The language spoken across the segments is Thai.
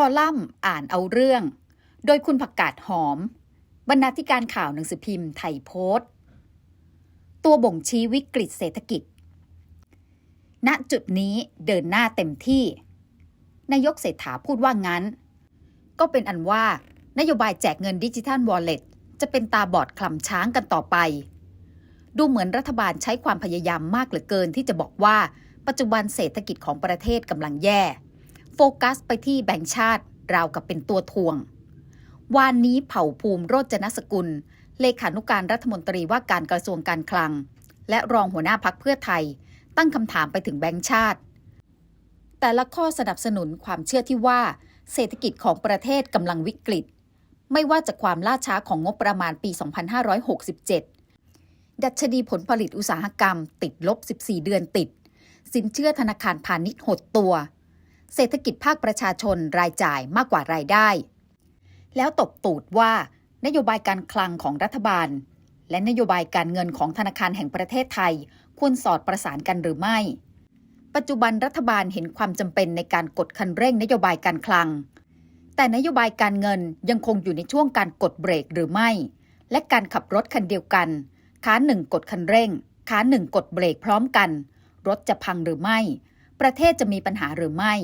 คอลัมน์อ่านเอาเรื่อง โดยคุณผักกาดหอม บรรณาธิการข่าวหนังสือพิมพ์ไทยโพสต์ ตัวบ่งชี้วิกฤตเศรษฐกิจ ณจุดนี้เดินหน้าเต็มที่ นายกเศรษฐาพูดว่างั้น ก็เป็นอันว่านโยบายแจกเงินดิจิทัลวอลเล็ตจะเป็นตาบอดคลำช้างกันต่อไป ดูเหมือนรัฐบาลใช้ความพยายามมากเหลือเกินที่จะบอกว่า ปัจจุบันเศรษฐกิจของประเทศกำลังแย่ โฟกัสไปที่แบงก์ชาติราวกับเป็นตัวทวง วานนี้เผ่าภูมิโรจนสกุล เลขานุการรัฐมนตรีว่าการกระทรวงการคลัง และรองหัวหน้าพักเพื่อไทย ตั้งคำถามไปถึงแบงก์ชาติ แต่ละข้อสนับสนุนความเชื่อที่ว่า เศรษฐกิจของประเทศกำลังวิกฤต ไม่ว่าจากความล่าช้าของงบประมาณปี 2567 ดัชนีผลผลิตอุตสาหกรรมติดลบ 14 เดือนติด สินเชื่อธนาคารพาณิชย์หดตัว เศรษฐกิจภาคประชาชนรายจ่ายมากกว่ารายได้ แล้วตบตูดว่านโยบายการคลังของรัฐบาล และนโยบายการเงินของธนาคารแห่งประเทศไทย ควรสอดประสานกันหรือไม่ ปัจจุบันรัฐบาลเห็นความจำเป็นในการกดคันเร่งนโยบายการคลัง แต่นโยบายการเงินยังคงอยู่ในช่วงการกดเบรกหรือไม่ และการขับรถคันเดียวกันขาหนึ่งกดคันเร่งขาหนึ่งกดเบรกพร้อมกัน รถจะพังหรือไม่ ประเทศจะมีปัญหาหรือไม่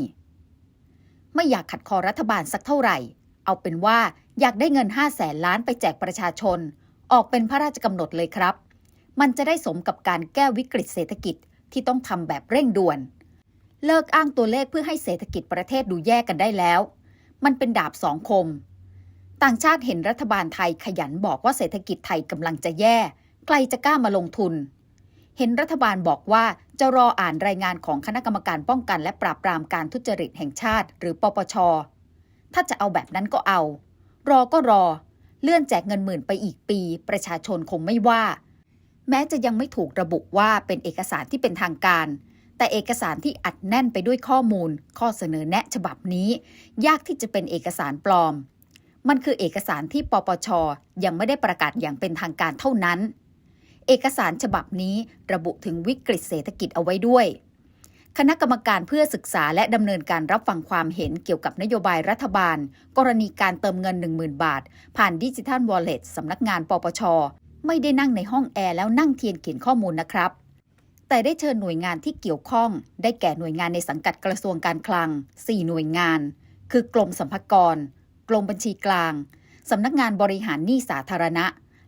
ไม่อยากขัดคอรัฐบาลสักเท่าไหร่ เอาเป็นว่าอยากได้เงิน5 0 0แสนล้านไปแจกประชาชน ออกเป็นพระราชกำหนดเลยครับ มันจะได้สมกับการแก้วิกฤตเศรษฐกิจที่ต้องทำแบบเร่งด่วน เลิกอ้างตัวเลขเพื่อให้เศรษฐกิจประเทศดูแย่กันได้แล้ว มันเป็นดาบสองคม ต่างชาติเห็นรัฐบาลไทยขยันบอกว่าเศรษฐกิจไทยกำลังจะแย่ ใครจะกล้ามาลงทุน เห็นรัฐบาลบอกว่า จะรออ่านรายงานของคณะกรรมการป้องกัน และปราบปรามการทุจริตแห่งชาติ หรือปปช ถ้าจะเอาแบบนั้นก็เอา รอก็รอ เลื่อนแจกเงินหมื่นไปอีกปี ประชาชนคงไม่ว่า แม้จะยังไม่ถูกระบุว่าเป็นเอกสารที่เป็นทางการ แต่เอกสารที่อัดแน่นไปด้วยข้อมูล ข้อเสนอแนะฉบับนี้ ยากที่จะเป็นเอกสารปลอม มันคือเอกสารที่ปปชยังไม่ได้ประกาศอย่างเป็นทางการเท่านั้น เอกสารฉบับนี้ระบุถึงวิกฤตเศรษฐกิจเอาไว้ด้วย คณะกรรมการเพื่อศึกษาและดำเนินการรับฟังความเห็นเกี่ยวกับนโยบายรัฐบาล กรณีการเติมเงิน 10,000 บาท ผ่านดิจิทัลวอลเล็ตสำนักงานปปช ไม่ได้นั่งในห้องแอร์แล้วนั่งเทียนเขียนข้อมูลนะครับ แต่ได้เชิญหน่วยงานที่เกี่ยวข้อง ได้แก่หน่วยงานในสังกัดกระทรวงการคลัง 4 หน่วยงาน คือกรมสัมภากรกรมบัญชีกลางสำนักงานบริหารหนี้สาธารณะ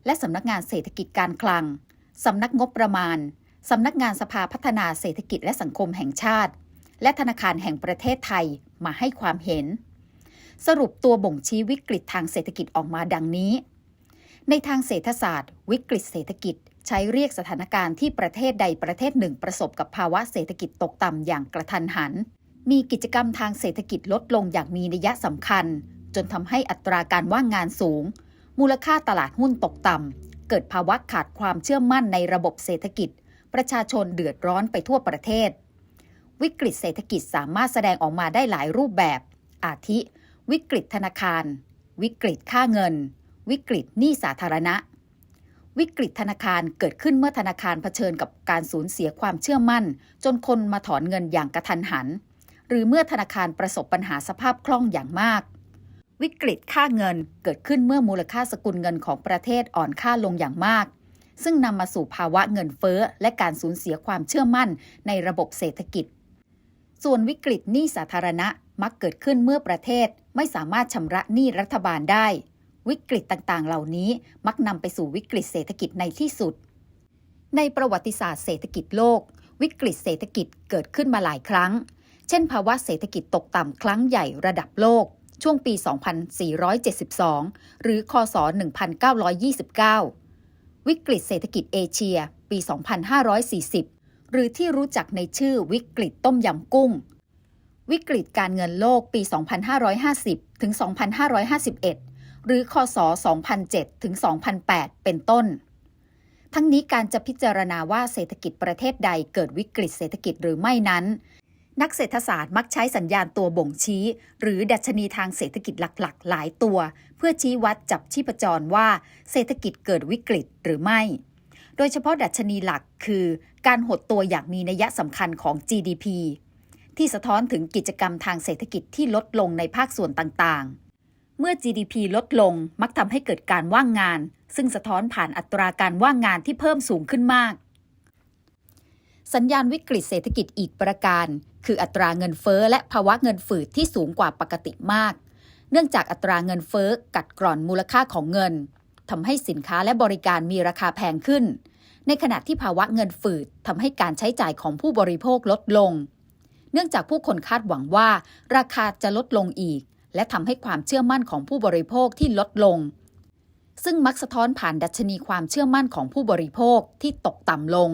และสำนักงานเศรษฐกิจการคลัง สำนักงบประมาณ สำนักงานสภาพัฒนาเศรษฐกิจและสังคมแห่งชาติ และธนาคารแห่งประเทศไทยมาให้ความเห็น สรุปตัวบ่งชี้วิกฤตทางเศรษฐกิจออกมาดังนี้ ในทางเศรษฐศาสตร์ วิกฤตเศรษฐกิจใช้เรียกสถานการณ์ที่ประเทศใดประเทศหนึ่งประสบกับภาวะเศรษฐกิจตกต่ำอย่างกระทันหัน มีกิจกรรมทางเศรษฐกิจลดลงอย่างมีนัยสำคัญ จนทำให้อัตราการว่างงานสูง มูลค่าตลาดหุ้นตกต่ำ เกิดภาวะขาดความเชื่อมั่นในระบบเศรษฐกิจ ประชาชนเดือดร้อนไปทั่วประเทศ วิกฤตเศรษฐกิจสามารถแสดงออกมาได้หลายรูปแบบ อาทิ วิกฤตธนาคาร วิกฤตค่าเงิน วิกฤตหนี้สาธารณะ วิกฤตธนาคารเกิดขึ้นเมื่อธนาคารเผชิญกับการสูญเสียความเชื่อมั่น จนคนมาถอนเงินอย่างกระทันหัน หรือเมื่อธนาคารประสบปัญหาสภาพคล่องอย่างมาก วิกฤตค่าเงินเกิดขึ้นเมื่อมูลค่าสกุลเงินของประเทศอ่อนค่าลงอย่างมาก ซึ่งนำมาสู่ภาวะเงินเฟ้อ และการสูญเสียความเชื่อมั่นในระบบเศรษฐกิจ ส่วนวิกฤตหนี้สาธารณะมักเกิดขึ้นเมื่อประเทศไม่สามารถชำระหนี้รัฐบาลได้ วิกฤตต่างๆ เหล่านี้มักนำไปสู่วิกฤตเศรษฐกิจในที่สุด ในประวัติศาสตร์เศรษฐกิจโลก วิกฤตเศรษฐกิจเกิดขึ้นมาหลายครั้ง เช่น ภาวะเศรษฐกิจตกต่ำครั้งใหญ่ระดับโลก ช่วงปี 2472 หรือ คศ 1929 วิกฤตเศรษฐกิจเอเชีย ปี 2540 หรือที่รู้จักในชื่อวิกฤตต้มยำกุ้ง วิกฤตการเงินโลกปี 2550 ถึง 2551 หรือ คศ 2007 ถึง 2008 เป็นต้น ทั้งนี้การจะพิจารณาว่าเศรษฐกิจประเทศใดเกิดวิกฤตเศรษฐกิจหรือไม่นั้น นักเศรษฐศาสตร์มักใช้สัญญาณตัวบ่งชี้ หรือดัชนีทางเศรษฐกิจหลักๆ หลายตัว เพื่อชี้วัดจับชีพจรว่าเศรษฐกิจเกิดวิกฤตหรือไม่ โดยเฉพาะดัชนีหลักคือ การหดตัวอย่างมีนัยสำคัญของ GDP ที่สะท้อนถึงกิจกรรมทางเศรษฐกิจที่ลดลงในภาคส่วนต่างๆ เมื่อ GDP ลดลงมักทำให้เกิดการว่างงาน ซึ่งสะท้อนผ่านอัตราการว่างงานที่เพิ่มสูงขึ้นมาก สัญญาณวิกฤตเศรษฐกิจอีกประการ คืออัตราเงินเฟ้อและภาวะเงินฝืดที่สูงกว่าปกติมาก เนื่องจากอัตราเงินเฟ้อกัดกร่อนมูลค่าของเงินทำให้สินค้าและบริการมีราคาแพงขึ้น ในขณะที่ภาวะเงินฝืดทำให้การใช้จ่ายของผู้บริโภคลดลง เนื่องจากผู้คนคาดหวังว่า ราคาจะลดลงอีก และทำให้ความเชื่อมั่นของผู้บริโภคที่ลดลง ซึ่งมักสะท้อนผ่านดัชนีความเชื่อมั่นของผู้บริโภคที่ตกต่ำลง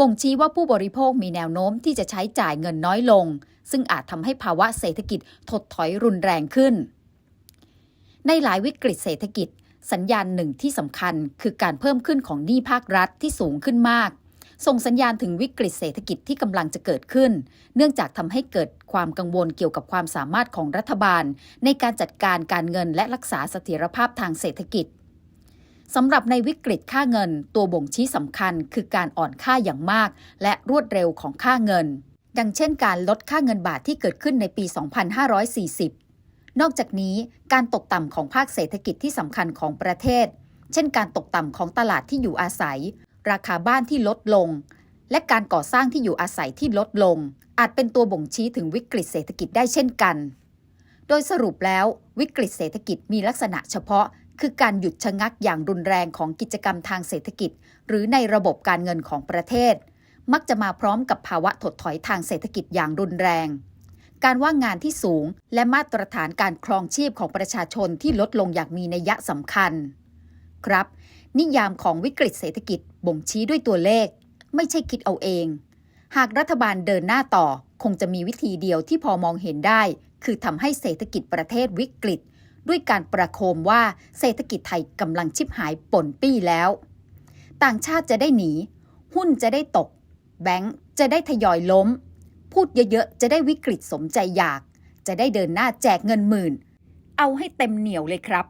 บ่งชี้ว่าผู้บริโภคมีแนวโน้มที่จะใช้จ่ายเงินน้อยลง ซึ่งอาจทำให้ภาวะเศรษฐกิจถดถอยรุนแรงขึ้น ในหลายวิกฤตเศรษฐกิจ สัญญาณหนึ่งที่สำคัญคือการเพิ่มขึ้นของหนี้ภาครัฐที่สูงขึ้นมาก ส่งสัญญาณถึงวิกฤตเศรษฐกิจที่กำลังจะเกิดขึ้น เนื่องจากทำให้เกิดความกังวลเกี่ยวกับความสามารถของรัฐบาล ในการจัดการการเงินและรักษาเสถียรภาพทางเศรษฐกิจ สำหรับในวิกฤตค่าเงิน ตัวบ่งชี้สำคัญคือการอ่อนค่าอย่างมาก และรวดเร็วของค่าเงิน ดังเช่นการลดค่าเงินบาทที่เกิดขึ้นในปี 2540 นอกจากนี้การตกต่ำของภาคเศรษฐกิจที่สำคัญของประเทศ เช่นการตกต่ำของตลาดที่อยู่อาศัย ราคาบ้านที่ลดลง และการก่อสร้างที่อยู่อาศัยที่ลดลง อาจเป็นตัวบ่งชี้ถึงวิกฤตเศรษฐกิจได้เช่นกัน โดยสรุปแล้ววิกฤตเศรษฐกิจมีลักษณะเฉพาะ คือการหยุดชะงักอย่างรุนแรงของกิจกรรมทางเศรษฐกิจ หรือในระบบการเงินของประเทศ มักจะมาพร้อมกับภาวะถดถอยทางเศรษฐกิจอย่างรุนแรง การว่างงานที่สูง และมาตรฐานการครองชีพของประชาชนที่ลดลงอย่างมีนัยสำคัญ ครับ นิยามของวิกฤตเศรษฐกิจบ่งชี้ด้วยตัวเลข ไม่ใช่คิดเอาเอง หากรัฐบาลเดินหน้าต่อคงจะมีวิธีเดียวที่พอมองเห็นได้ คือทำให้เศรษฐกิจประเทศวิกฤต ด้วยการประโคมว่าเศรษฐกิจไทยกำลังชิบหายป่นปี้แล้ว ต่างชาติจะได้หนี หุ้นจะได้ตก แบงก์จะได้ทยอยล้ม พูดเยอะๆ จะได้วิกฤตสมใจอยาก จะได้เดินหน้าแจกเงินหมื่น เอาให้เต็มเหนียวเลยครับ